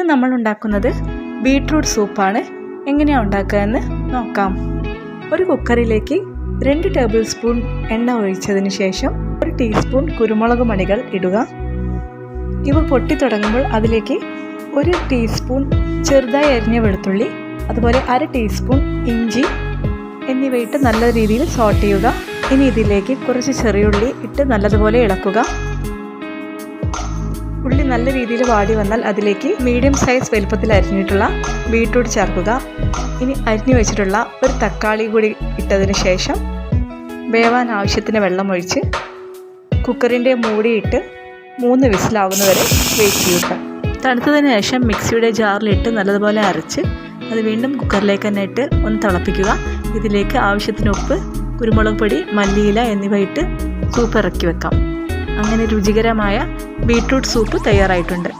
ഇന്ന് നമ്മൾ ഉണ്ടാക്കുന്നത് ബീട്രൂട്ട് സൂപ്പാണ്. എങ്ങനെയാണ് ഉണ്ടാക്കുക എന്ന് നോക്കാം. ഒരു കുക്കറിലേക്ക് രണ്ട് ടേബിൾ സ്പൂൺ എണ്ണ ഒഴിച്ചതിന് ശേഷം ഒരു ടീസ്പൂൺ കുരുമുളക് മണികൾ ഇടുക. ഇവ പൊട്ടി തുടങ്ങുമ്പോൾ അതിലേക്ക് ഒരു ടീസ്പൂൺ ചെറുതായി അരിഞ്ഞ വെളുത്തുള്ളി അതുപോലെ അര ടീസ്പൂൺ ഇഞ്ചി എന്നിവയിട്ട് നല്ല രീതിയിൽ സോട്ട് ചെയ്യുക. ഇനി ഇതിലേക്ക് കുറച്ച് ചെറിയുള്ളി ഇട്ട് നല്ലതുപോലെ ഇളക്കുക. ഉള്ളി നല്ല രീതിയിൽ വാടി വന്നാൽ അതിലേക്ക് മീഡിയം സൈസ് വലുപ്പത്തിൽ അരിഞ്ഞിട്ടുള്ള ബീട്രൂട്ട് ചേർക്കുക. ഇനി അരിഞ്ഞു വെച്ചിട്ടുള്ള ഒരു തക്കാളി കൂടി ഇട്ടതിന് ശേഷം വേവാൻ ആവശ്യത്തിന് വെള്ളം ഒഴിച്ച് കുക്കറിന്റെ മൂടിയിട്ട് മൂന്ന് വിസിലാവുന്നവരെ വെയിറ്റ് ചെയ്യുക. തണുത്തതിന് ശേഷം മിക്സിയുടെ ജാറിലിട്ട് നല്ലതുപോലെ അരച്ച് അത് വീണ്ടും കുക്കറിലേക്ക് തന്നെ ഇട്ട് ഒന്ന് തിളപ്പിക്കുക. ഇതിലേക്ക് ആവശ്യത്തിന് ഉപ്പ് കുരുമുളക് പൊടി മല്ലിയില എന്നിവ ഇട്ട് സൂപ്പ് ഇറക്കി വെക്കാം. അങ്ങനെ രുചികരമായ ബീട്രൂട്ട് സൂപ്പ് തയ്യാറായിട്ടുണ്ട്.